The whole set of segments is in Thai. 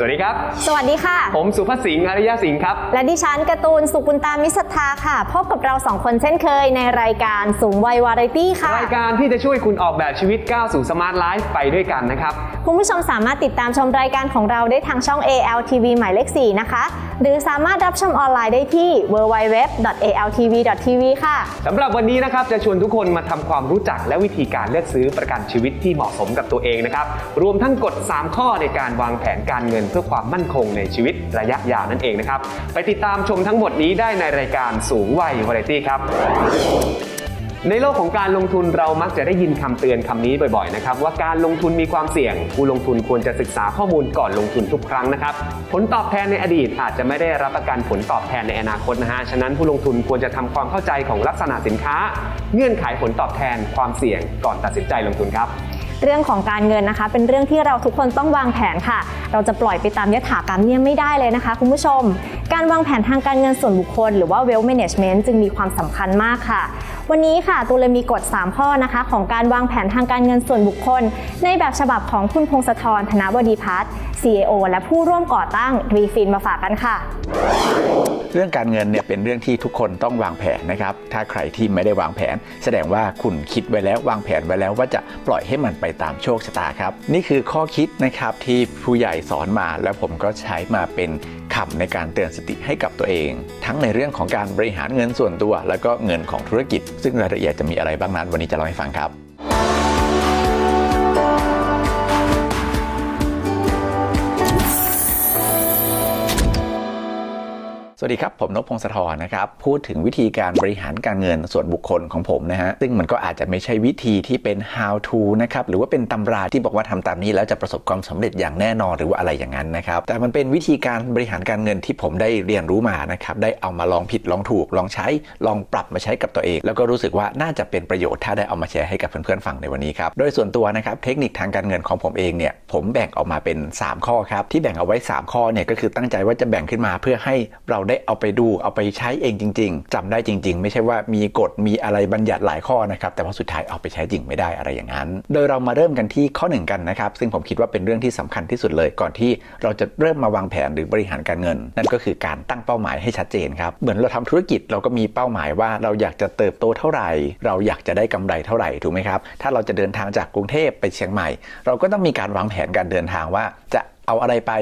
สวัสดีครับ สวัสดีค่ะ ผมสุภสิงห์อริยสิงห์ครับ และดิฉันการ์ตูนสุกุลตามิสทธาค่ะ พบกับเราสองคนเช่นเคยในรายการสูงวัยวาไรตี้ค่ะ รายการที่จะช่วยคุณออกแบบชีวิตก้าวสู่สมาร์ทไลฟ์ไปด้วยกันนะครับ คุณผู้ชมสามารถติดตามชมรายการของเราได้ทางช่อง ALTV หมายเลข4นะคะ หรือสามารถรับชมออนไลน์ได้ที่ www.altv.tv ค่ะสำหรับวันนี้นะครับจะชวนทุกคนมาทำความรู้จักและวิธีการเลือกซื้อประกันชีวิตที่เหมาะสมกับตัวเองนะครับ รวมทั้งกฎ 3 ข้อในการวางแผนการเงินเพื่อความมั่นคงในชีวิตระยะยาวนั่นเองนะครับ ไปติดตามชมทั้งหมดนี้ได้ในรายการสูงวัยวาไรตี้ครับ ในโลกของการลงทุนเรามักจะได้ยินคำเตือนคำนี้บ่อยๆนะครับว่าการลงทุนมีความเสี่ยง ผู้ลงทุนควรจะศึกษาข้อมูลก่อนลงทุนทุกครั้งนะครับ ผลตอบแทนในอดีตอาจจะไม่ได้รับประกันผลตอบแทนในอนาคตนะฮะฉะนั้นผู้ลงทุนควรจะทำความเข้าใจของลักษณะสินค้า เงื่อนไขผลตอบแทนความเสี่ยงก่อนตัดสินใจลงทุนครับเรื่องของการเงินนะคะ เป็นเรื่องที่เราทุกคนต้องวางแผนค่ะ เราจะปล่อยไปตามยถากรรมเนี่ยไม่ได้เลยนะคะคุณผู้ชม การวางแผนทางการเงินส่วนบุคคล หรือว่า wealth management จึงมีความสำคัญมากค่ะ วันนี้ค่ะตูเลยมีกฎ 3 ข้อนะคะ ของการวางแผนทางการเงินส่วนบุคคล ในแบบฉบับของคุณพงศธรธนบดีพัฒน์ CEO และผู้ร่วมก่อตั้งรีฟินมาฝากกันค่ะ เรื่องการเงินเนี่ยเป็นเรื่องที่ทุกคนต้องวางแผนนะครับ ถ้าใครที่ไม่ได้วางแผน แสดงว่าคุณคิดไว้แล้ววางแผนไว้แล้วว่าจะปล่อยให้มันไปตามโชคชะตาครับ นี่คือข้อคิดนะครับที่ผู้ใหญ่สอนมาแล้วผมก็ใช้มาเป็นคำในการเตือนสติให้กับตัวเอง ทั้งในเรื่องของการบริหารเงินส่วนตัว แล้วก็เงินของธุรกิจ ซึ่งรายละเอียดจะมีอะไรบ้างนั้นวันนี้จะเล่าให้ฟังครับ สวัสดีครับ ผมนพพงศธรนะครับ พูดถึงวิธีการบริหารการเงินส่วนบุคคลของผมนะฮะ ซึ่งมันก็อาจจะไม่ใช่วิธีที่เป็น how to นะครับ หรือว่าเป็นตำราที่บอกว่าทำตามนี้แล้วจะประสบความสำเร็จอย่างแน่นอนหรือว่าอะไรอย่างนั้นนะครับ แต่มันเป็นวิธีการบริหารการเงินที่ผมได้เรียนรู้มานะครับ ได้เอามาลองผิดลองถูก ลองใช้ลองปรับมาใช้กับตัวเอง แล้วก็รู้สึกว่าน่าจะเป็นประโยชน์ถ้าได้เอามาแชร์ให้กับเพื่อนๆฟังในวันนี้ครับโดยส่วนตัวนะครับเทคนิคทางการเงินของผมเองเนี่ยผมแบ่งออกมาเป็น 3 ข้อครับที่แบ่งเอาไว้ 3 ข้อเนี่ยก็คือตั้งใจว่าจะแบ่งขึ้นมาเพื่อให้เราได้เอาไปดูเอาไปใช้เองจริง ๆจำได้จริง ๆ ไม่ใช่ว่ามีกฎมีอะไรบัญญัติหลายข้อนะครับแต่ว่าสุดท้ายเอาไปใช้จริงไม่ได้อะไรอย่างนั้น โดยเรามาเริ่มกันที่ข้อหนึ่งกันนะครับซึ่งผมคิดว่าเป็นเรื่องที่สำคัญที่สุดเลย ก่อนที่เราจะเริ่มมาวางแผนหรือบริหารการเงิน นั่นก็คือการตั้งเป้าหมายให้ชัดเจนครับเหมือนเราทำธุรกิจเราก็มีเป้าหมายว่าเราอยากจะเติบโตเท่าไหร่ เราอยากจะได้กำไรเท่าไหร่ถูกไหมครับถ้าเราจะเดินทางจากกรุงเทพไปเชียงใหม่ เราก็ต้องมีการวางแผนการเดินทางว่าจะเอาอะไรไป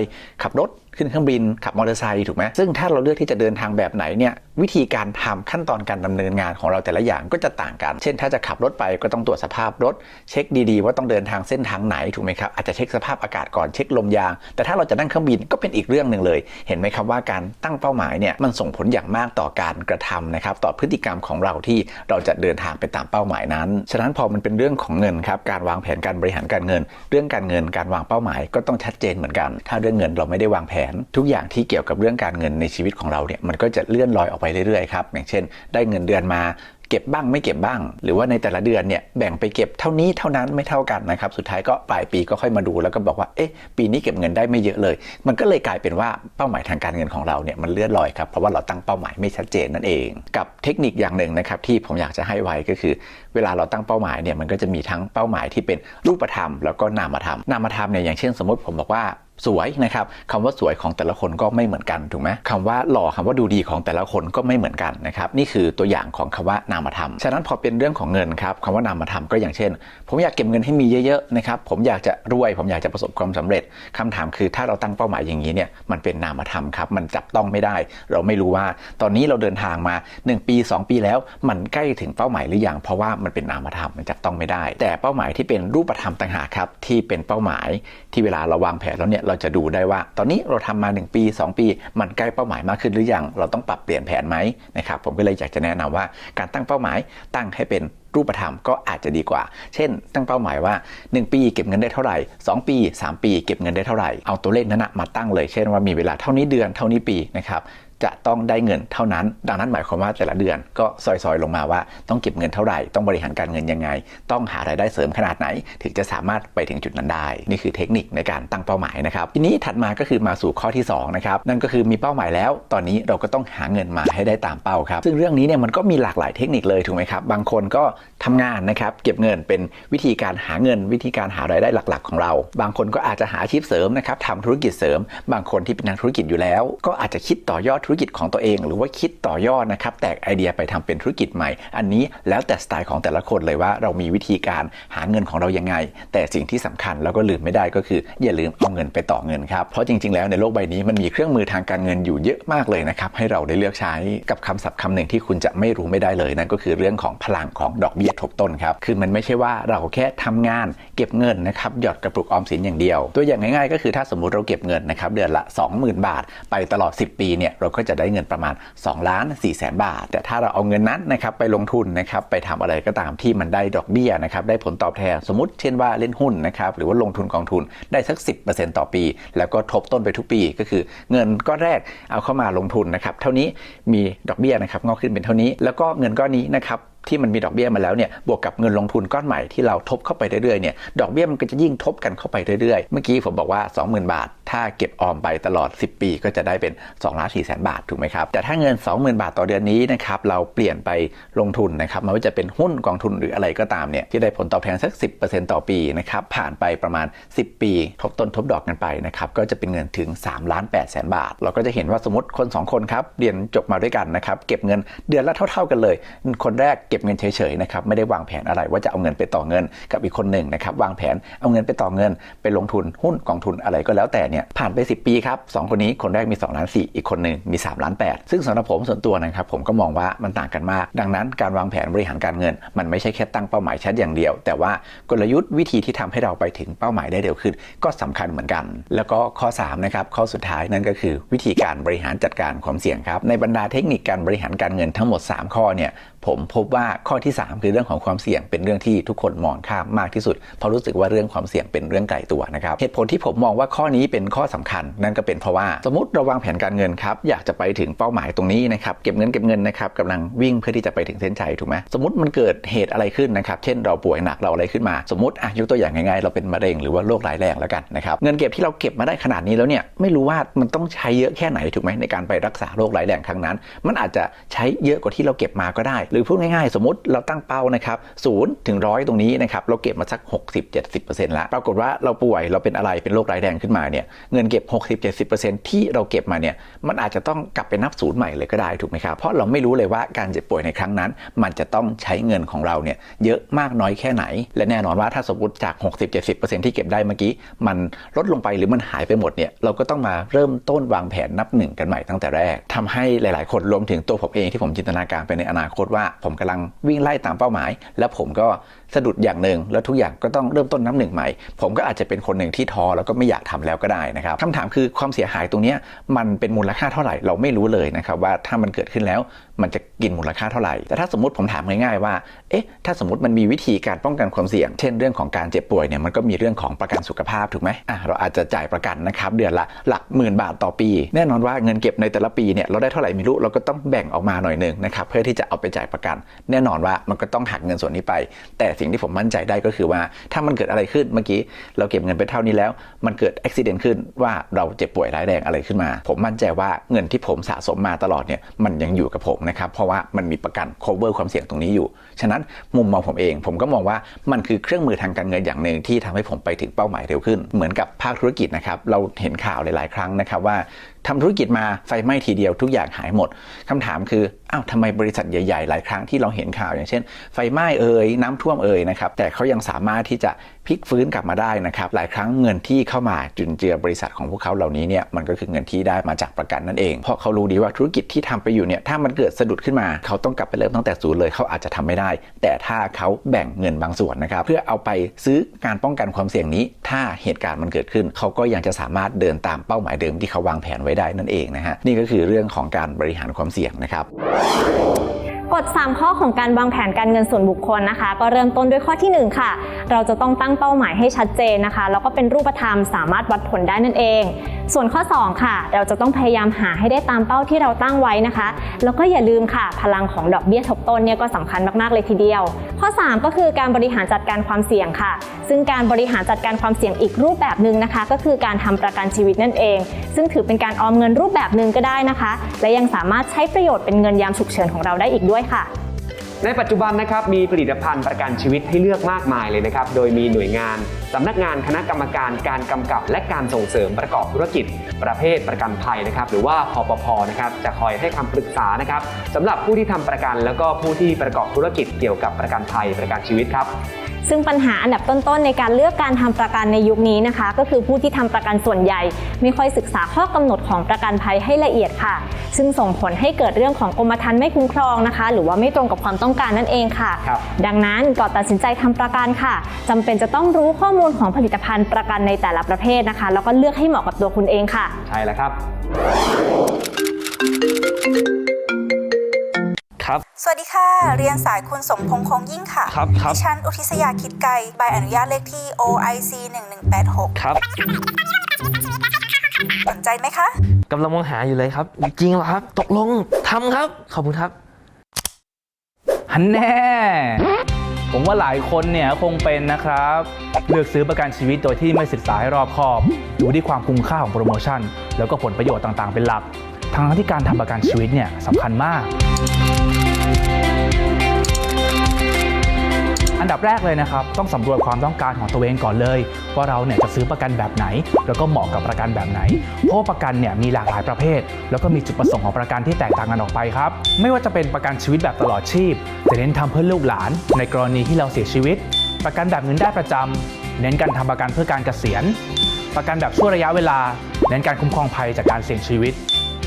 ขับรถ ขึ้นเครื่องบินขับมอเตอร์ไซค์ถูกไหมซึ่งถ้าเราเลือกที่จะเดินทางแบบไหนเนี่ยวิธีการทำขั้นตอนการดำเนินงานของเราแต่ละอย่างก็จะต่างกัน เช่น ถ้าจะขับรถไปก็ต้องตรวจสภาพรถ เช็คดีๆ ว่าต้องเดินทางเส้นทางไหนถูกไหมครับอาจจะเช็คสภาพอากาศก่อนเช็คลมยาง แต่ถ้าเราจะนั่งเครื่องบินก็เป็นอีกเรื่องหนึ่งเลย เห็นไหมครับว่าการตั้งเป้าหมายเนี่ยมันส่งผลอย่างมากต่อการกระทำนะครับต่อพฤติกรรมของเราที่เราจะเดินทางไปตามเป้าหมายนั้น ฉะนั้นพอมันเป็นเรื่องของเงินครับการวางแผนการบริหารการเงิน เรื่องการเงินการวางเป้าหมายก็ต้องชัดเจนเหมือนกัน ถ้าเรื่องเงินเราไม่ได้วางแผนทุกอย่างที่เกี่ยวกับเรื่องการเงินในชีวิตของเราเนี่ยมันก็จะเลื่อนลอยออกไปเรื่อยๆครับอย่างเช่น ได้เงินเดือนมาเก็บบ้างไม่เก็บบ้าง หรือว่าในแต่ละเดือนเนี่ยแบ่งไปเก็บเท่านี้เท่านั้นไม่เท่ากันนะครับสุดท้ายก็ปลายปีก็ค่อยมาดูแล้วก็บอกว่าเอ๊ะปีนี้เก็บเงินได้ไม่เยอะเลย มันก็เลยกลายเป็นว่าเป้าหมายทางการเงินของเราเนี่ยมันเลื่อนลอยครับเพราะว่าเราตั้งเป้าหมายไม่ชัดเจนนั่นเอง กับเทคนิคอย่างหนึ่งนะครับที่ผมอยากจะให้ไว้ก็คือ เวลาเราตั้งเป้าหมายเนี่ยมันก็จะมีทั้งเป้าหมายที่เป็นรูปธรรมแล้วก็นามธรรมนามธรรมเนี่ยอย่างเช่น สมมติผมบอกว่า สวยนะครับคำว่าสวยของแต่ละคนก็ไม่เหมือนกันถูกไหมคำว่าหล่อคำว่าดูดีของแต่ละคนก็ไม่เหมือนกันนะครับนี่คือตัวอย่างของคำว่านามธรรมฉะนั้นพอเป็นเรื่องของเงินครับคำว่านามธรรมก็อย่างเช่น ผมอยากเก็บเงินให้มีเยอะๆนะครับผมอยากจะรวย ผมอยากจะประสบความสำเร็จคำถามคือถ้าเราตั้งเป้าหมายอย่างนี้เนี่ยมันเป็นนามธรรมครับมันจับต้องไม่ได้ เราไม่รู้ว่า ตอนนี้เราเดินทางมา 1 ปี 2 ปีแล้ว มันใกล้ถึงเป้าหมายหรือยังเพราะว่ามันเป็นนามธรรมมันจับต้องไม่ได้ แต่เป้าหมายที่เป็นรูปธรรมต่างหากครับที่เป็นเป้าหมายที่เวลาเราวางแผนแล้วเนี่ยเราจะดูได้ว่า ตอนนี้เราทำมา 1 ปี 2 ปี มันใกล้เป้าหมายมากขึ้นหรือยัง เราต้องปรับเปลี่ยนแผนไหมนะครับผมก็เลยอยากจะแนะนำว่าการตั้งเป้าหมายตั้งให้เป็นรูปธรรมก็อาจจะดีกว่า เช่น ตั้งเป้าหมายว่า 1 ปีเก็บเงินได้เท่าไหร่ 2 ปี 3 ปี เก็บเงินได้เท่าไหร่ เอาตัวเลขนั้นมาตั้งเลย เช่นว่ามีเวลาเท่านี้เดือนเท่านี้ปีนะครับ จะต้องได้เงินเท่านั้น ดังนั้นหมายความว่าแต่ละเดือนก็ซอยๆ ลงมาว่าต้องเก็บเงินเท่าไหร่ ต้องบริหารการเงินยังไง ต้องหารายได้เสริมขนาดไหน ถึงจะสามารถไปถึงจุดนั้นได้ นี่คือเทคนิคในการตั้งเป้าหมายนะครับ ทีนี้ถัดมาก็คือมาสู่ข้อที่2นะครับนั่นก็คือมีเป้าหมายแล้ว ตอนนี้เราก็ต้องหาเงินมาให้ได้ตามเป้าครับ ซึ่งเรื่องนี้เนี่ยมันก็มีหลากหลายเทคนิคเลยถูกไหมครับ บางคนก็ทำงานนะครับเก็บเงินเป็นวิธีการหาเงิน วิธีการหารายได้หลักๆ ของเรา บางคนก็อาจจะหาอาชีพเสริมนะครับทำธุรกิจเสริม บางคนที่เป็นนักธุรกิจอยู่แล้ว ก็อาจจะคิดต่อยอดธุรกิจของตัวเอง หรือว่าคิดต่อยอดนะครับแตกไอเดียไปทำเป็นธุรกิจใหม่ อันนี้แล้วแต่สไตล์ของแต่ละคนเลยว่าเรามีวิธีการหาเงินของเรายังไง แต่สิ่งที่สำคัญแล้วก็ลืมไม่ได้ก็คือ อย่าลืมเอาเงินไปต่อเงินครับเพราะจริง ๆ แล้วในโลกใบนี้มันมีเครื่องมือทางการเงินอยู่เยอะมากเลยนะครับให้เราได้เลือกใช้กับคำศัพท์คำหนึ่งที่คุณจะไม่รู้ไม่ได้เลยนั่นก็คือเรื่องของพลังของดอกเบี้ยทบต้นครับคือมันไม่ใช่ว่าเราแค่ทำงานเก็บเงินนะครับหยอดกระปุกออมสินอย่างเดียว ตัวอย่างง่ายๆ ก็คือถ้าสมมติเราเก็บเงินนะครับเดือนละ 20,000 บาท ไปตลอด 10 ปีเนี่ยเราก็จะได้เงินประมาณ2ล้าน4แสนบาท แต่ถ้าเราเอาเงินนั้นนะครับไปลงทุนนะครับไปทำอะไรก็ตามที่มันได้ดอกเบี้ยนะครับได้ผลตอบแทนสมมติเช่นว่าเล่นหุ้นนะครับหรือว่าลงทุนกองทุนได้สัก 10%ต่อปี แล้วก็ทบต้นไปทุกปีก็คือ เงินก้อนแรกเอาเข้ามาลงทุนนะครับเท่านี้มีดอกเบี้ยนะครับงอกขึ้นเป็นเท่านี้ แล้วก็เงินก้อนนี้นะครับที่มันมีดอกเบี้ยมาแล้วเนี่ยบวกกับเงินลงทุนก้อนใหม่ที่เราทบเข้าไปเรื่อยๆเนี่ยดอกเบี้ยมันก็จะยิ่งทบกันเข้าไปเรื่อยๆ เมื่อกี้ผมบอกว่า 20,000 บาท ถ้าเก็บออมไปตลอด 10 ปีก็จะได้เป็น2ล้าน4แสนบาทถูกไหมครับแต่ถ้าเงิน 20,000 บาทต่อเดือนนี้นะครับเราเปลี่ยนไปลงทุนนะครับไม่ว่าจะเป็นหุ้นกองทุนหรืออะไรก็ตามเนี่ยที่ได้ผลตอบแทนสัก 10%ต่อปีนะครับผ่านไปประมาณ 10 ปี ทบต้นทบดอกกันไปนะครับก็จะเป็นเงินถึง3ล้าน8แสนบาท เราก็จะเห็นว่าสมมติคน 2 คนครับเรียนจบมาด้วยกันนะครับเก็บเงินเดือนละเท่า ๆกันเลย คนแรกเก็บเงินเฉยๆนะครับไม่ได้วางแผนอะไรว่าจะเอาเงินไปต่อเงินกับอีกคนหนึ่งนะครับวางแผนเอาเงินไปต่อเงิน ไปลงทุนหุ้นกองทุนอะไรก็แล้วแต่เนี่ยผ่านไป 10 ปีครับสองคนนี้คนแรกมี2ล้าน4อีกคนหนึ่งมี3ล้าน8ซึ่งสำหรับผมส่วนตัวนะครับผมก็มองว่ามันต่างกันมาก ดังนั้นการวางแผนบริหารการเงิน มันไม่ใช่แค่ตั้งเป้าหมายชัดอย่างเดียว แต่ว่ากลยุทธ์วิธีที่ทำให้เราไปถึงเป้าหมายได้เร็วขึ้น ก็สำคัญเหมือนกัน แล้วก็ข้อ3นะครับข้อสุดท้ายนั่นก็คือวิธีการบริหารจัดการความเสี่ยงครับในบรรดาเทคนิคการบริหารการเงินทั้งหมด 3 ข้อเนี่ยผมพบว่าข้อที่ 3 คือเรื่องของความเสี่ยงเป็นเรื่องที่ทุกคนมองข้ามมากที่สุด เพราะรู้สึกว่าเรื่องความเสี่ยงเป็นเรื่องไกลตัวนะครับเหตุผลที่ผมมองว่าข้อนี้เป็นข้อสำคัญ นั่นก็เป็นเพราะว่าสมมติเราวางแผนการเงินครับอยากจะไปถึงเป้าหมายตรงนี้นะครับเก็บเงินเก็บเงินนะครับกำลังวิ่งเพื่อที่จะไปถึงเส้นชัยถูกไหมสมมติมันเกิดเหตุอะไรขึ้นนะครับเช่นเราป่วยหนักเราอะไรขึ้นมา สมมติอะยกตัวอย่างง่ายๆเราเป็นมะเร็งหรือว่าโรคร้ายแรงแล้วกันนะครับเงินเก็บที่เราเก็บมาได้ขนาดนี้แล้วเนี่ยไม่รู้ว่ามันต้องใช้เยอะแค่ไหนถูกไหมในการไปรักษาโรคร้ายแรงครั้งนั้น มันอาจจะใช้เยอะกว่าที่เราเก็บมาก็ได้หรือพูดง่ายๆ สมมติเราตั้งเป้านะครับศูนย์ถึงร้อยตรงนี้นะครับเราเก็บมาสัก 60-70%แล้วปรากฏว่าเราป่วยเราเป็นอะไรเป็นโรคร้ายแรงขึ้นมาเนี่ยเงินเก็บ 60-70%ที่เราเก็บมาเนี่ยมันอาจจะต้องกลับไปนับศูนย์ใหม่เลยก็ได้ถูกไหมครับเพราะเราไม่รู้เลยว่าการเจ็บป่วยในครั้งนั้น มันจะต้องใช้เงินของเราเนี่ยเยอะมากน้อยแค่ไหน และแน่นอนว่าถ้าสมมติจาก 60-70%ที่เก็บได้เมื่อกี้ มันลดลงไปหรือมันหายไปหมดเนี่ยเราก็ต้องมาเริ่มต้นวางแผนนับหนึ่งกันใหม่ตั้งแต่แรกทำให้หลาย ๆ คนรวมถึงตัวผมเองที่ผมจินตนาการไปในอนาคตว่าผมกำลังวิ่งไล่ตามเป้าหมาย แล้วผมก็สะดุดอย่างหนึ่งแล้วทุกอย่างก็ต้องเริ่มต้นนับหนึ่งใหม่ ผมก็อาจจะเป็นคนหนึ่งที่ท้อแล้วก็ไม่อยากทำแล้วก็ได้นะครับคำถามคือความเสียหายตรงนี้มันเป็นมูลค่าเท่าไหร่เราไม่รู้เลยนะครับว่าถ้ามันเกิดขึ้นแล้วมันจะกินมูลค่าเท่าไหร่ แต่ถ้าสมมติผมถามง่ายๆว่า เอ๊ะ ถ้าสมมติมันมีวิธีการป้องกันความเสี่ยง เช่นเรื่องของการเจ็บป่วยเนี่ย มันก็มีเรื่องของประกันสุขภาพถูกไหมอะ เราอาจจะจ่ายประกันนะครับ เดือนละหลักหมื่นบาทต่อปี แน่นอนว่าเงินเก็บในแต่ละปีเนี่ย เราได้เท่าไหร่ไม่รู้ เราก็ต้องแบ่งออกมาหน่อยหนึ่งนะครับ เพื่อที่จะเอาไปจ่ายประกัน แน่นอนว่ามันก็ต้องหักเงินส่วนนี้ไป แต่สิ่งที่ผมมั่นใจได้ก็คือว่า ถ้ามันเกิดอะไรขึ้นเมื่อกี้เราเก็บเงินไปเท่านี้แล้ว มันเกิดอุบิเหตุขึ้นว่าเราเจ็บป่วยร้ายแรงอะไรขึ้นมา ผมมั่นใจว่าเงินที่ผมสะสมมาตลอดเนี่ยมันยังอยู่กับผมนะครับเพราะว่ามันมีประกัน cover ความเสี่ยงตรงนี้อยู่ ฉะนั้นมุมมองผมเอง ผมก็มองว่ามันคือเครื่องมือทางการเงินอย่างหนึ่งที่ทำให้ผมไปถึงเป้าหมายเร็วขึ้น เหมือนกับภาคธุรกิจนะครับเราเห็นข่าวหลาย ๆ ครั้งนะครับว่า ทำธุรกิจมาไฟไหม้ทีเดียวทุกอย่างหายหมดคำถามคืออ้าวทำไมบริษัทใหญ่ๆ หลายครั้งที่เราเห็นข่าวอย่างเช่น ไฟไหม้เอ่ยน้ำท่วมเอ่ยนะครับแต่เขายังสามารถที่จะพลิกฟื้นกลับมาได้นะครับหลายครั้งเงินที่เข้ามาจุนเจือบริษัทของพวกเขาเหล่านี้เนี่ยมันก็คือเงินที่ได้มาจากประกันนั่นเองเพราะเขารู้ดีว่าธุรกิจที่ทำไปอยู่เนี่ยถ้ามันเกิดสะดุดขึ้นมา เขาต้องกลับไปเริ่มตั้งแต่ศูนย์เลยเขาอาจจะทำไม่ได้ แต่ถ้าเขาแบ่งเงินบางส่วนนะครับเพื่อเอาไปซื้อการป้องกันความเสี่ยงนี้ ถ้าเหตุการณ์มันเกิดขึ้น เขาก็ยังจะสามารถเดินตามเป้าหมายเดิมที่เขาวางแผนไว้ได้นั่นเองนะฮะนี่ก็คือเรื่องของการบริหารความเสี่ยงนะครับกฎ 3 ข้อของการวางแผนการเงินส่วนบุคคลนะคะ ก็เริ่มต้นด้วยข้อที่ 1 ค่ะ เราจะต้องตั้งเป้าหมายให้ชัดเจนนะคะ แล้วก็เป็นรูปธรรมสามารถวัดผลได้นั่นเอง ส่วนข้อ 2 ค่ะ เราจะต้องพยายามหาให้ได้ตามเป้าที่เราตั้งไว้นะคะ แล้วก็อย่าลืมค่ะ พลังของดอกเบี้ยทบต้นเนี่ยก็สำคัญมากๆเลยทีเดียว ข้อ 3 ก็คือการบริหารจัดการความเสี่ยงค่ะ ซึ่งการบริหารจัดการความเสี่ยงอีกรูปแบบหนึ่งนะคะ ก็คือการทำประกันชีวิตนั่นเอง ซึ่งถือเป็นการออมเงินรูปแบบหนึ่งก็ได้นะคะ และยังสามารถใช้ประโยชน์เป็นเงินยามฉุกเฉินของเราได้อีกด้วยค่ะ ในปัจจุบันนะครับมีผลิตภัณฑ์ประกันชีวิตให้เลือกมากมายเลยนะครับ โดยมีหน่วยงานสำนักงานคณะกรรมการการกำกับ และการส่งเสริมประกอบธุรกิจ ประเภทประกันภัยนะครับ หรือว่าพปพนะครับจะคอยให้คำปรึกษานะครับสำหรับผู้ที่ทำประกัน แล้วก็ผู้ที่ประกอบธุรกิจเกี่ยวกับประกันภัยประกันชีวิตครับ ซึ่งปัญหาอันดับต้นๆ ในการเลือกการทำประกันในยุคนี้นะคะ ก็คือผู้ที่ทำประกันส่วนใหญ่ ไม่ค่อยศึกษาข้อกำหนดของประกันภัยให้ละเอียดค่ะ ซึ่งส่งผลให้เกิดเรื่องของกรมธรรม์ไม่คุ้มครองนะคะ หรือว่าไม่ตรงกับความต้องการนั่นเองค่ะครับดังนั้นก่อนตัดสินใจทำประกันค่ะจำเป็นจะต้องรู้ข้อมูลของผลิตภัณฑ์ประกันในแต่ละประเภทนะคะ แล้วก็เลือกให้เหมาะกับตัวคุณเองค่ะ ใช่แล้วครับ ครับ สวัสดีค่ะ เรียนสายคุณสมพงษ์คงยิ่งค่ะครับครับ ดิฉันอุทิศยาคิดไกลใบอนุญาตเลขที่ OIC 1186 ครับสนใจไหมคะ กำลังมองหาอยู่เลยครับ จริงเหรอครับ ตกลงทำครับ ขอบคุณครับ ฮันแน่ ผมว่าหลายคนเนี่ยคงเป็นนะครับ เลือกซื้อประกันชีวิตโดยที่ไม่ศึกษาให้รอบคอบ ดูที่ความคุ้มค่าของโปรโมชั่น แล้วก็ผลประโยชน์ต่างๆ เป็นหลัก ทั้งที่การทำประกันชีวิตเนี่ยสำคัญมาก อันดับแรกเลยนะครับ ต้องสำรวจความต้องการของตัวเองก่อนเลย ว่าเราเนี่ยจะซื้อประกันแบบไหน แล้วก็เหมาะกับประกันแบบไหน เพราะประกันเนี่ยมีหลากหลายประเภท แล้วก็มีจุดประสงค์ของประกันที่แตกต่างกันออกไปครับไม่ว่าจะเป็นประกันชีวิตแบบตลอดชีพจะเน้นทำเพื่อลูกหลาน ในกรณีที่เราเสียชีวิต ประกันแบบเงินได้ประจำเน้นการทำประกันเพื่อการเกษียณ ประกันแบบชั่วระยะเวลา เน้นการคุ้มครองภัยจากการเสี่ยงชีวิต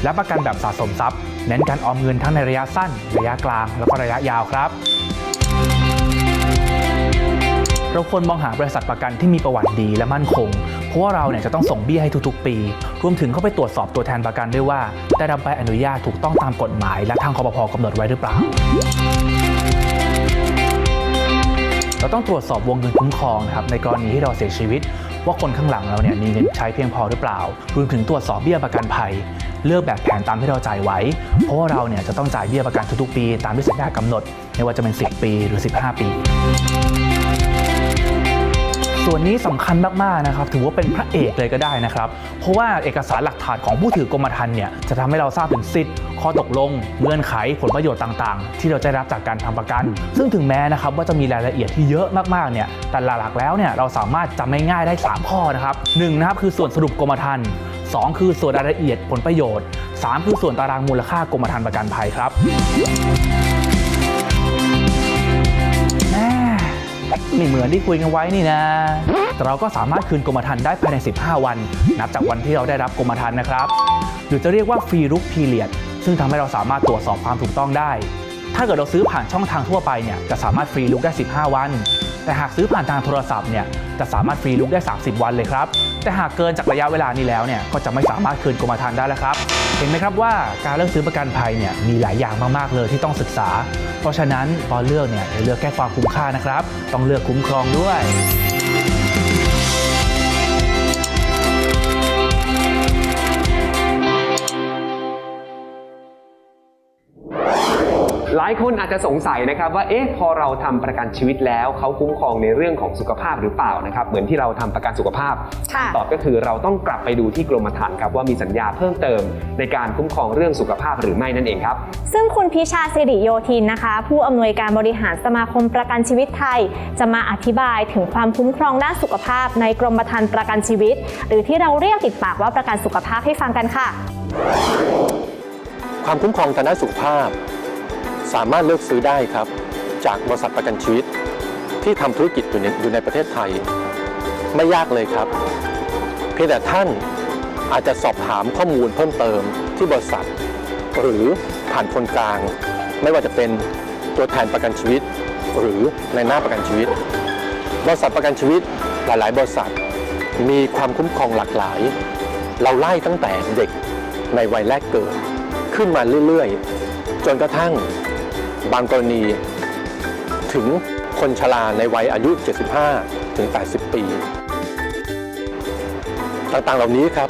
และประกันแบบสะสมทรัพย์ เน้นการออมเงินทั้งในระยะสั้น ระยะกลาง แล้วก็ระยะยาวครับ เราควรมองหาบริษัทประกันที่มีประวัติดีและมั่นคง เพราะว่าเราเนี่ยจะต้องส่งเบี้ยให้ทุกๆ ปี รวมถึงเข้าไปตรวจสอบตัวแทนประกันด้วยว่า ได้รับใบอนุญาตถูกต้องตามกฎหมาย และทางคอปพกำหนดไว้หรือเปล่าเราต้องตรวจสอบวงเงินคุ้มครองนะครับในกรณีที่เราเสียชีวิต ว่าคนข้างหลังเราเนี่ยมีเงินใช้เพียงพอหรือเปล่ารวมถึงตรวจสอบเบี้ยประกันภัย เลือกแบบแผนตามที่เราจ่ายไว้ เพราะว่าเราเนี่ยจะต้องจ่ายเบี้ยประกันทุกๆ ปี ตามที่สัญญากำหนด ไม่ว่าจะเป็น 10 ปีหรือ 15 ปี ส่วนนี้สำคัญมากๆนะครับถือว่าเป็นพระเอกเลยก็ได้นะครับ เพราะว่าเอกสารหลักฐานของผู้ถือกรมธรรม์เนี่ยจะทำให้เราทราบถึงสิทธิ์ข้อตกลง เงื่อนไขผลประโยชน์ต่างๆ ที่เราจะรับจากการทำประกัน ซึ่งถึงแม้นะครับว่าจะมีรายละเอียดที่เยอะมากๆเนี่ยแต่หลักๆแล้วเนี่ยเราสามารถจำง่ายๆได้ 3 ข้อนะครับหนึ่งนะครับคือส่วนสรุปกรมธรรม์สองคือส่วนรายละเอียดผลประโยชน์สามคือส่วนตารางมูลค่ากรมธรรม์ประกันภัยครับ ไม่เหมือนที่คุยกันไว้นี่นะ แต่เราก็สามารถคืนกรมธรรม์ได้ภายใน 15 วัน นับจากวันที่เราได้รับกรมธรรม์นะครับ หรือจะเรียกว่าฟรีลุกพีเรียดซึ่งทำให้เราสามารถตรวจสอบความถูกต้องได้ ถ้าเกิดเราซื้อผ่านช่องทางทั่วไปเนี่ยจะสามารถฟรีลุกได้ 15 วัน แต่หากซื้อผ่านทางโทรศัพท์เนี่ยจะสามารถฟรีลุกได้ 30 วันเลยครับ แต่หากเกินจากระยะเวลานี้แล้วเนี่ยก็จะไม่สามารถคืนกรมธรรม์ได้แล้วครับ เห็นไหมครับว่าการเลือกซื้อประกันภัยเนี่ยมีหลายอย่างมากๆเลยที่ต้องศึกษา เพราะฉะนั้นตอนเลือกเนี่ยเลือกแค่ความคุ้มค่านะครับ ต้องเลือกคุ้มครองด้วย หลายคนอาจจะสงสัยนะครับว่าเอ๊ะพอเราทำประกันชีวิตแล้วเขาคุ้มครองในเรื่องของสุขภาพหรือเปล่านะครับเหมือนที่เราทำประกันสุขภาพค่ะตอบก็คือเราต้องกลับไปดูที่กรมธรรม์ครับว่ามีสัญญาเพิ่มเติม ในการคุ้มครองเรื่องสุขภาพหรือไม่นั่นเองครับ ซึ่งคุณพิชาสิริโยธินนะคะ ผู้อำนวยการบริหารสมาคมประกันชีวิตไทย จะมาอธิบายถึงความคุ้มครองด้านสุขภาพ ในกรมธรรม์ประกันชีวิต หรือที่เราเรียกติดปากว่าประกันสุขภาพให้ฟังกันค่ะ ความคุ้มครองทางด้านสุขภาพ สามารถเลือกซื้อได้ครับ จากบริษัทประกันชีวิต ที่ทำธุรกิจอยู่ในอยู่ในประเทศไทย ไม่ยากเลยครับ เพียงแต่ท่านอาจจะสอบถามข้อมูลเพิ่มเติมที่บริษัท หรือผ่านคนกลาง ไม่ว่าจะเป็นตัวแทนประกันชีวิต หรือในหน้าประกันชีวิต บริษัทประกันชีวิตหลาย ๆ บริษัท มีความคุ้มครองหลากหลาย เราไล่ตั้งแต่เด็กในวัยแรกเกิด ขึ้นมาเรื่อย ๆ จนกระทั่ง บางกรณีถึงคนชราในวัยอายุ 75 ถึง 80 ปี ต่างๆเหล่านี้ครับ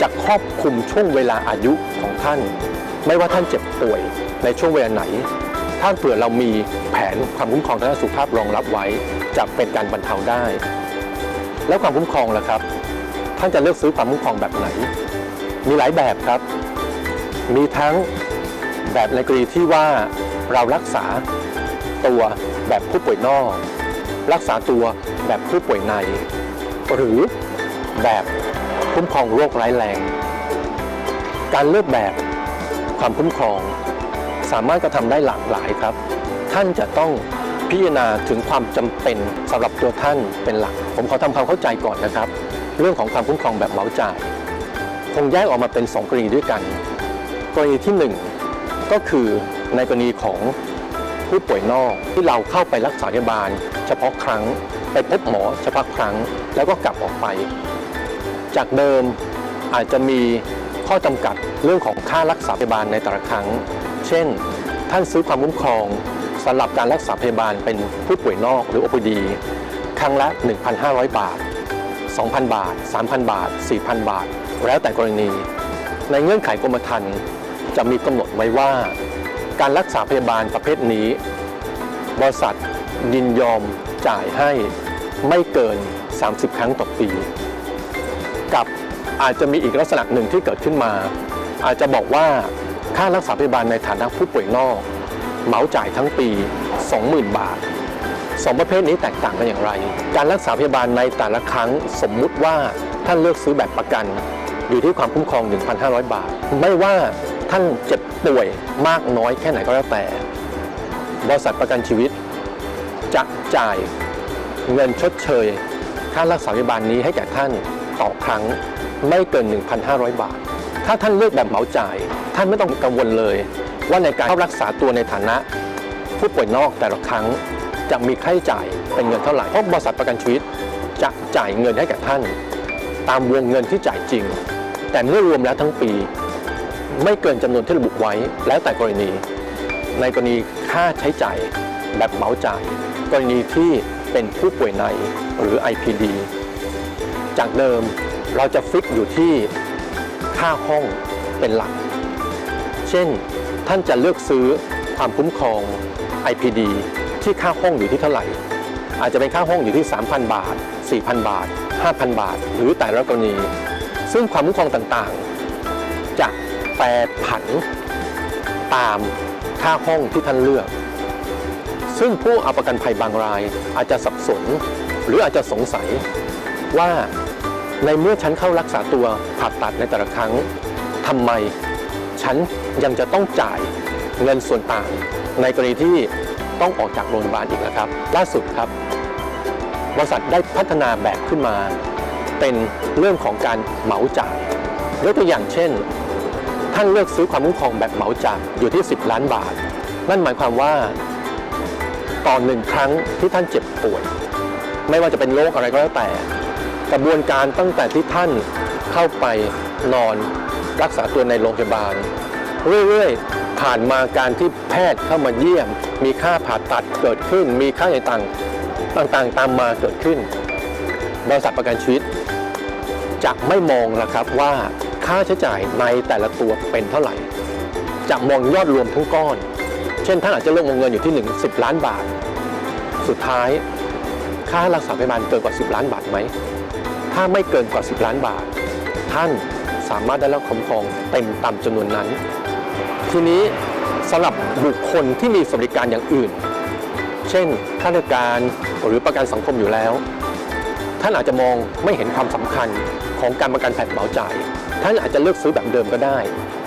จะครอบคลุมช่วงเวลาอายุของท่าน ไม่ว่าท่านเจ็บป่วยในช่วงเวลาไหน ถ้าเผื่อเรามีแผนความคุ้มครองทางสุขภาพรองรับไว้ จะเป็นการบรรเทาได้ แล้วความคุ้มครองล่ะครับ ท่านจะเลือกซื้อความคุ้มครองแบบไหน มีหลายแบบครับ มีทั้งแบบในกรณีที่ว่า เรารักษาตัวแบบผู้ป่วยนอก รักษาตัวแบบผู้ป่วยใน หรือแบบคุ้มครองโรคร้ายแรง การเลือกแบบความคุ้มครอง สามารถกระทำได้หลากหลายครับ ท่านจะต้องพิจารณาถึงความจำเป็นสำหรับตัวท่านเป็นหลัก ผมขอทำความเข้าใจก่อนนะครับ เรื่องของความคุ้มครองแบบเหมาจ่าย คงแยกออกมาเป็น 2 กรณีด้วยกัน กรณีที่ 1 ก็คือ ในกรณีของผู้ป่วยนอกที่เราเข้าไปรักษาพยาบาล เฉพาะครั้ง ไปพบหมอเฉพาะครั้ง แล้วก็กลับออกไป จากเดิมอาจจะมีข้อจำกัดเรื่องของค่ารักษาพยาบาลในแต่ละครั้ง เช่น ท่านซื้อความคุ้มครองสำหรับการรักษาพยาบาลเป็นผู้ป่วยนอกหรือ OPD ครั้งละ 1,500 บาท 2,000 บาท 3,000 บาท 4,000 บาท แล้วแต่กรณี ในเงื่อนไขกรมธรรม์จะมีกำหนดไว้ว่า การรักษาพยาบาลประเภทนี้ บริษัทยินยอมจ่ายให้ไม่เกิน 30 ครั้งต่อปี กับอาจจะมีอีกลักษณะหนึ่งที่เกิดขึ้นมา อาจจะบอกว่าค่ารักษาพยาบาลในฐานะผู้ป่วยนอกเหมาจ่ายทั้งปี 20,000 บาทสองประเภทนี้แตกต่างกันอย่างไร การรักษาพยาบาลในแต่ละครั้งสมมุติว่าท่านเลือกซื้อแบบประกัน อยู่ที่ความคุ้มครอง 1,500 บาท ไม่ว่า ท่านเจ็บป่วยมากน้อยแค่ไหนก็แล้วแต่ บริษัทประกันชีวิต จะจ่ายเงินชดเชย ค่ารักษาพยาบาลนี้ให้แก่ท่านต่อครั้งไม่เกิน 1,500 บาท ถ้าท่านเลือกแบบเหมาจ่าย ท่านไม่ต้องกังวลเลย ว่าในการเข้ารักษาตัวในฐานะ ผู้ป่วยนอกแต่ละครั้งจะมีค่าใช้จ่ายเป็นเงินเท่าไหร่เพราะบริษัทประกันชีวิตจะจ่ายเงินให้แก่ท่าน ตามวงเงินที่จ่ายจริง แต่เมื่อรวมแล้วทั้งปี ไม่เกินจำนวนที่ระบุไว้ แล้วแต่กรณี ในกรณีค่าใช้จ่ายแบบเหมาจ่าย กรณีที่เป็นผู้ป่วยในหรือ IPD จากเดิมเราจะฟิกอยู่ที่ค่าห้องเป็นหลัก เช่น ท่านจะเลือกซื้อความคุ้มครอง IPD ที่ค่าห้องอยู่ที่เท่าไหร่ อาจจะเป็นค่าห้องอยู่ที่ 3,000 บาท 4,000 บาท 5,000 บาท หรือแต่ละกรณี ซึ่งความคุ้มครองต่างๆ จะ แปรผันตามค่าห้องที่ท่านเลือก ซึ่งผู้เอาประกันภัยบางรายอาจจะสับสน หรืออาจจะสงสัยว่าในเมื่อฉันเข้ารักษาตัวผ่าตัดในแต่ละครั้งทำไมฉันยังจะต้องจ่ายเงินส่วนต่าง ในกรณีที่ต้องออกจากโรงพยาบาลอีกนะครับ ล่าสุดครับ บริษัทได้พัฒนาแบบขึ้นมา เป็นเรื่องของการเหมาจ่ายยกตัวอย่างเช่น ท่านเลือกซื้อความคุ้มครองแบบเหมาจ่ายอยู่ที่ 10 ล้านบาท นั่นหมายความว่าต่อหนึ่งครั้งที่ท่านเจ็บป่วยไม่ว่าจะเป็นโรคอะไรก็แล้วแต่ กระบวนการตั้งแต่ที่ท่านเข้าไปนอนรักษาตัวในโรงพยาบาล เรื่อยๆ ผ่านมาการที่แพทย์เข้ามาเยี่ยม มีค่าผ่าตัดเกิดขึ้น มีค่าใช้จ่ายต่างๆ ตามมาเกิดขึ้นบริษัทประกันชีวิตจะไม่มองนะครับว่า ค่าใช้จ่ายในแต่ละตัวเป็นเท่าไหร่ จะมองยอดรวมทั้งก้อน เช่นท่านอาจจะลือกวงเงินอยู่ที่ 1 10 ล้านบาท สุดท้ายค่ารักษาพยาบาลเกินกว่า 10 ล้านบาทไหม ถ้าไม่เกินกว่า 10 ล้านบาท ท่านสามารถได้รับคุ้มครองเต็มตามจำนวนนั้น ทีนี้สำหรับบุคคลที่มีสวัสดิการอย่างอื่น เช่นข้าราชการหรือประกันสังคมอยู่แล้ว ท่านอาจจะมองไม่เห็นความสำคัญของการประกันภัยเหมาจ่าย ท่านอาจจะเลือกซื้อแบบเดิมก็ได้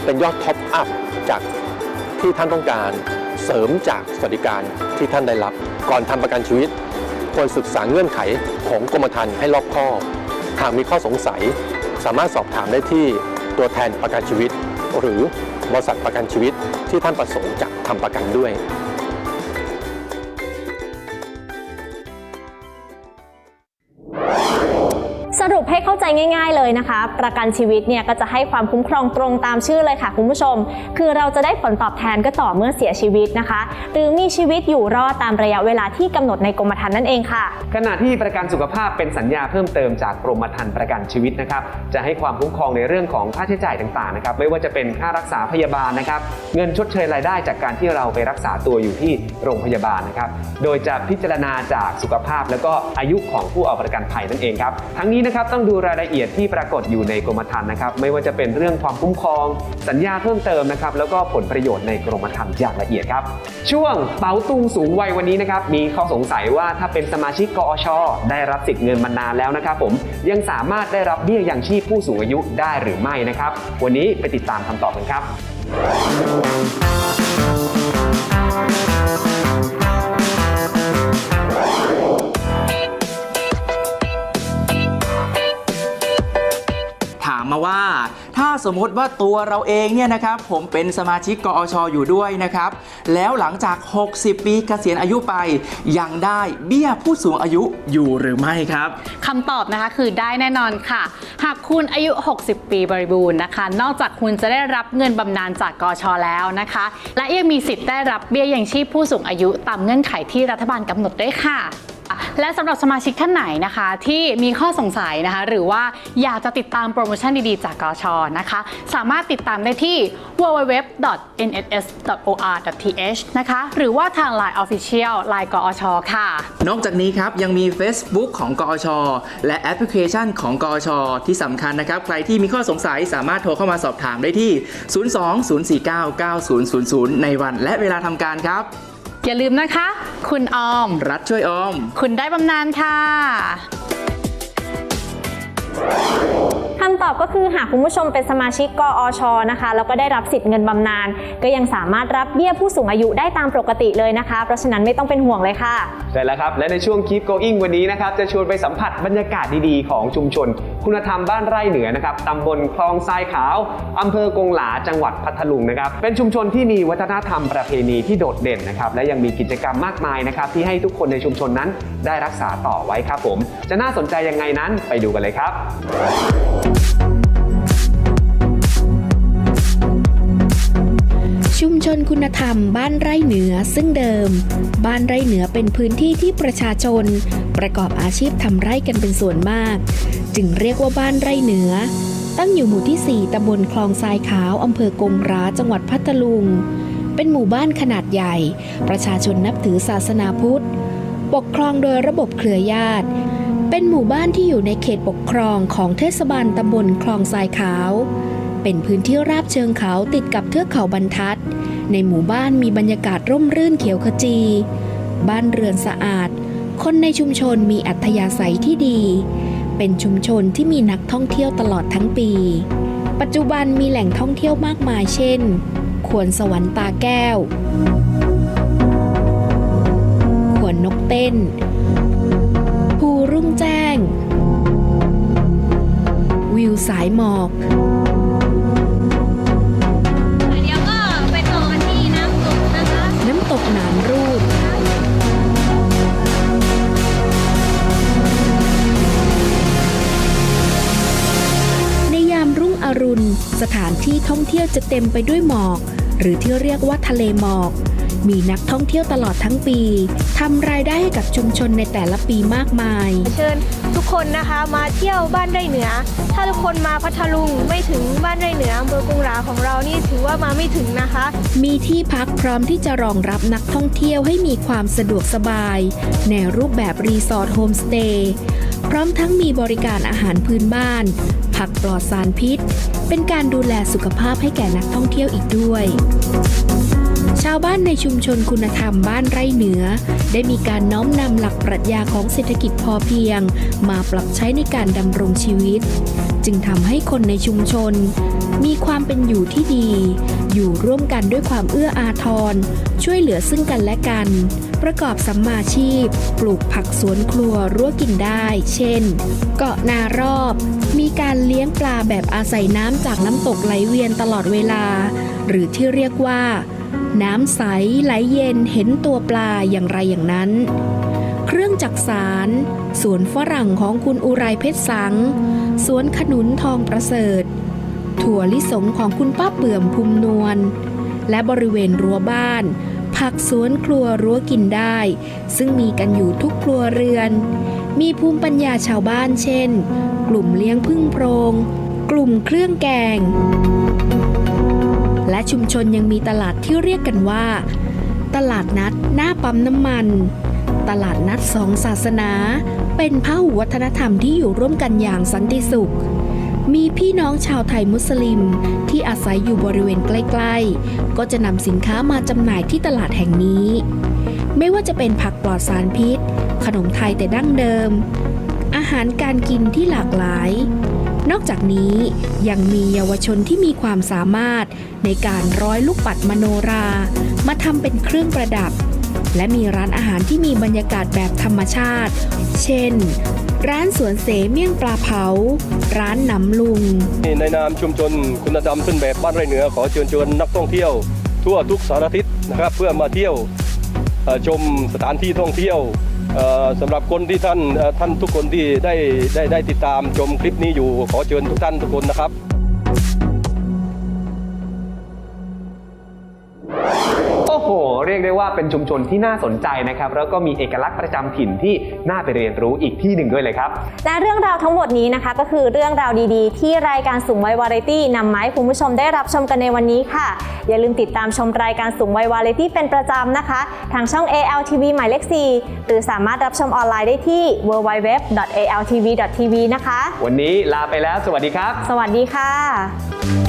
เป็นยอดท็อปอัพจากที่ท่านต้องการเสริมจากสวัสดิการที่ท่านได้รับ ก่อนทำประกันชีวิต ควรศึกษาเงื่อนไขของกรมธรรม์ให้รอบคอบหากมีข้อสงสัย สามารถสอบถามได้ที่ตัวแทนประกันชีวิต หรือบริษัทประกันชีวิตที่ท่านประสงค์จะทำประกันด้วย ง่าย ๆเลยนะคะ ประกันชีวิตเนี่ยก็จะให้ความคุ้มครองตรงตามชื่อเลยค่ะคุณผู้ชม คือเราจะได้ผลตอบแทนก็ต่อเมื่อเสียชีวิตนะคะ หรือมีชีวิตอยู่รอดตามระยะเวลาที่กำหนดในกรมธรรม์นั่นเองค่ะ ขณะที่ประกันสุขภาพเป็นสัญญาเพิ่มเติมจากกรมธรรม์ประกันชีวิตนะครับจะให้ความคุ้มครองในเรื่องของค่าใช้จ่ายต่างๆนะครับไม่ว่าจะเป็นค่ารักษาพยาบาลนะครับเงินชดเชยรายได้จากการที่เราไปรักษาตัวอยู่ที่โรงพยาบาลนะครับโดยจะพิจารณาจากสุขภาพ แล้วก็อายุของผู้เอาประกันภัยนั่นเองครับทั้งนี้นะครับต้องดูรายละละเอียดที่ปรากฏอยู่ในกรมธรรม์นะครับ ไม่ว่าจะเป็นเรื่องความคุ้มครอง สัญญาเพิ่มเติมนะครับ แล้วก็ผลประโยชน์ในกรมธรรม์อย่างละเอียดครับ ช่วงเป๋าตุงสูงวัยวันนี้นะครับ มีข้อสงสัยว่าถ้าเป็นสมาชิกกอชได้รับสิทธิ์เงินมานานแล้วนะครับ ผมยังสามารถได้รับเบี้ยยังชีพผู้สูงอายุได้หรือไม่นะครับ วันนี้ไปติดตามคำตอบกันครับ มาว่า ถ้าสมมติว่าตัวเราเองเนี่ยนะครับผมเป็นสมาชิกกอชอยู่ด้วยนะครับ แล้วหลังจาก 60 ปีเกษียณอายุไปยังได้เบี้ยผู้สูงอายุอยู่หรือไม่ครับคำตอบนะคะคือได้แน่นอนค่ะ หากคุณอายุ 60 ปีบริบูรณ์นะคะ นอกจากคุณจะได้รับเงินบำนาญจากกอชแล้วนะคะ และยังมีสิทธิ์ได้รับเบี้ยยังชีพผู้สูงอายุตามเงื่อนไขที่รัฐบาลกำหนดด้วยค่ะ และสำหรับสมาชิกท่านไหนนะคะ ที่มีข้อสงสัยนะคะ หรือว่าอยากจะติดตามโปรโมชั่นดีๆ จากกชนะคะ สามารถติดตามได้ที่ www.nss.or.th นะคะ หรือว่าทาง Line Official Line กอชค่ะ นอกจากนี้ครับ ยังมี Facebook ของกอชและแอปพลิเคชันของกอชที่สำคัญนะครับ ใครที่มีข้อสงสัยสามารถโทรเข้ามาสอบถามได้ที่ 020499000 ในวันและเวลาทำการครับ อย่าลืมนะคะ คุณออม รัฐช่วยออม คุณได้บำนาญค่ะ คำตอบก็คือหากคุณผู้ชมเป็นสมาชิกกอชนะคะแล้วก็ได้รับสิทธิ์เงินบำนาญก็ยังสามารถรับเบี้ยผู้สูงอายุได้ตามปกติเลยนะคะ เพราะฉะนั้นไม่ต้องเป็นห่วงเลยค่ะ ใช่แล้วครับ และในช่วง Keep Going วันนี้นะครับ จะชวนไปสัมผัสบรรยากาศดีๆ ของชุมชน คุณธรรมบ้านไร่เหนือนะครับตำบลคลองทรายขาวอำเภอกงหลาจังหวัดพัทลุงนะครับเป็นชุมชนที่มีวัฒนธรรมประเพณีที่โดดเด่นนะครับและยังมีกิจกรรมมากมายนะครับที่ให้ทุกคนในชุมชนนั้นได้รักษาต่อไว้ครับผม จะน่าสนใจยังไงนั้นไปดูกันเลยครับชุมชนคุณธรรมบ้านไร่เหนือซึ่งเดิม บ้านไร่เหนือเป็นพื้นที่ที่ประชาชน ประกอบอาชีพทำไร่กันเป็นส่วนมาก จึงเรียกว่าบ้านไร่เหนือ ตั้งอยู่หมู่ที่ 4ตำบลคลองทรายขาวอำเภอกงร้าจังหวัดพัทลุง เป็นหมู่บ้านขนาดใหญ่ ประชาชนนับถือศาสนาพุทธ ปกครองโดยระบบเครือญาติ เป็นหมู่บ้านที่อยู่ในเขตปกครองของเทศบาลตำบลคลองทรายขาว เป็นพื้นที่ราบเชิงเขาติดกับเทือกเขาบรรทัด ในหมู่บ้านมีบรรยากาศร่มรื่นเขียวขจี บ้านเรือนสะอาด คนในชุมชนมีอัธยาศัยที่ดี เป็นชุมชนที่มีนักท่องเที่ยวตลอดทั้งปี ปัจจุบันมีแหล่งท่องเที่ยวมากมายเช่น ขวนสวรรค์ตาแก้ว ขวนนกเต้น วิวสายหมอก เดี๋ยวก็ไปต่อกันที่น้ำตกนะคะ น้ำตกหนามรูด ในยามรุ่งอรุณ สถานที่ท่องเที่ยวจะเต็มไปด้วยหมอก หรือที่เรียกว่าทะเลหมอก มีนักท่องเที่ยวตลอดทั้งปีทำรายได้ให้กับชุมชนในแต่ละปีมากมาย เชิญทุกคนนะคะมาเที่ยวบ้านไร่เหนือ ถ้าทุกคนมาพัทลุงไม่ถึงบ้านไร่เหนืออำเภอกรุงหราของเรานี่ถือว่ามาไม่ถึงนะคะ มีที่พักพร้อมที่จะรองรับนักท่องเที่ยวให้มีความสะดวกสบาย ในรูปแบบรีสอร์ทโฮมสเตย์พร้อมทั้งมีบริการอาหารพื้นบ้าน ผักปลอดสารพิษ เป็นการดูแลสุขภาพให้แก่นักท่องเที่ยวอีกด้วย ชาวบ้านในชุมชนคุณธรรมบ้านไร่เหนือ ได้มีการน้อมนำหลักปรัชญาของเศรษฐกิจพอเพียง มาปรับใช้ในการดำรงชีวิต จึงทำให้คนในชุมชน มีความเป็นอยู่ที่ดี อยู่ร่วมกันด้วยความเอื้ออาทร ช่วยเหลือซึ่งกันและกัน ประกอบสัมมาชีพ ปลูกผักสวนครัวรั้วกินได้ เช่น เกาะนารอบ มีการเลี้ยงปลาแบบอาศัยน้ำจากน้ำตกไหลเวียนตลอดเวลา หรือที่เรียกว่า น้ำใสไหลเย็นเห็นตัวปลาอย่างไรอย่างนั้น เครื่องจักสารสวนฝรั่งของคุณอุไรเพชรสัง สวนขนุนทองประเสริฐ ถั่วลิสงของคุณป้าเปื่อมภูมินวล และบริเวณรั้วบ้าน ผักสวนครัวรั้วกินได้ ซึ่งมีกันอยู่ทุกครัวเรือน มีภูมิปัญญาชาวบ้านเช่น กลุ่มเลี้ยงพึ่งโพรง กลุ่มเครื่องแกง และชุมชนยังมีตลาดที่เรียกกันว่า ตลาดนัดหน้าปั๊มน้ำมัน ตลาดนัดสองศาสนา เป็นพหุวัฒนธรรมที่อยู่ร่วมกันอย่างสันติสุขมีพี่น้องชาวไทยมุสลิมที่อาศัยอยู่บริเวณใกล้ ๆ ก็จะนำสินค้ามาจำหน่ายที่ตลาดแห่งนี้ ไม่ว่าจะเป็นผักปลอดสารพิษ ขนมไทยแต่ดั้งเดิม อาหารการกินที่หลากหลาย นอกจากนี้ยังมีเยาวชนที่มีความสามารถในการร้อยลูกปัดมโนรา มาทำเป็นเครื่องประดับ และมีร้านอาหารที่มีบรรยากาศแบบธรรมชาติ เช่น ร้านสวนเสเมี่ยงปลาเผา ร้านหนำลุง ในนามชุมชนคุณธรรมต้นแบบบ้านไร่เหนือขอเชิญชวนนักท่องเที่ยว ทั่วทุกสารทิศนะครับเพื่อมาเที่ยวชมสถานที่ท่องเที่ยว สำหรับคนที่ท่านท่านทุกคนที่ได้ได้ได้ติดตามชมคลิปนี้อยู่ขอเชิญทุกท่านทุกคนนะครับ รียกได้ว่าเป็นชุมชนที่น่าสนใจนะครับ แล้วก็มีเอกลักษณ์ประจำถิ่นที่น่าไปเรียนรู้อีกที่หนึ่งด้วยเลยครับ และเรื่องราวทั้งหมดนี้นะคะ ก็คือเรื่องราวดีๆ ที่รายการสูงวัยวาไรตี้นำมาให้คุณผู้ชมได้รับชมกันในวันนี้ค่ะ อย่าลืมติดตามชมรายการสูงวัยวาไรตี้เป็นประจำนะคะ ทางช่อง ALTV หมายเลข4หรือสามารถรับชมออนไลน์ได้ที่ www.altv.tv นะคะ วันนี้ลาไปแล้ว สวัสดีครับ สวัสดีค่ะ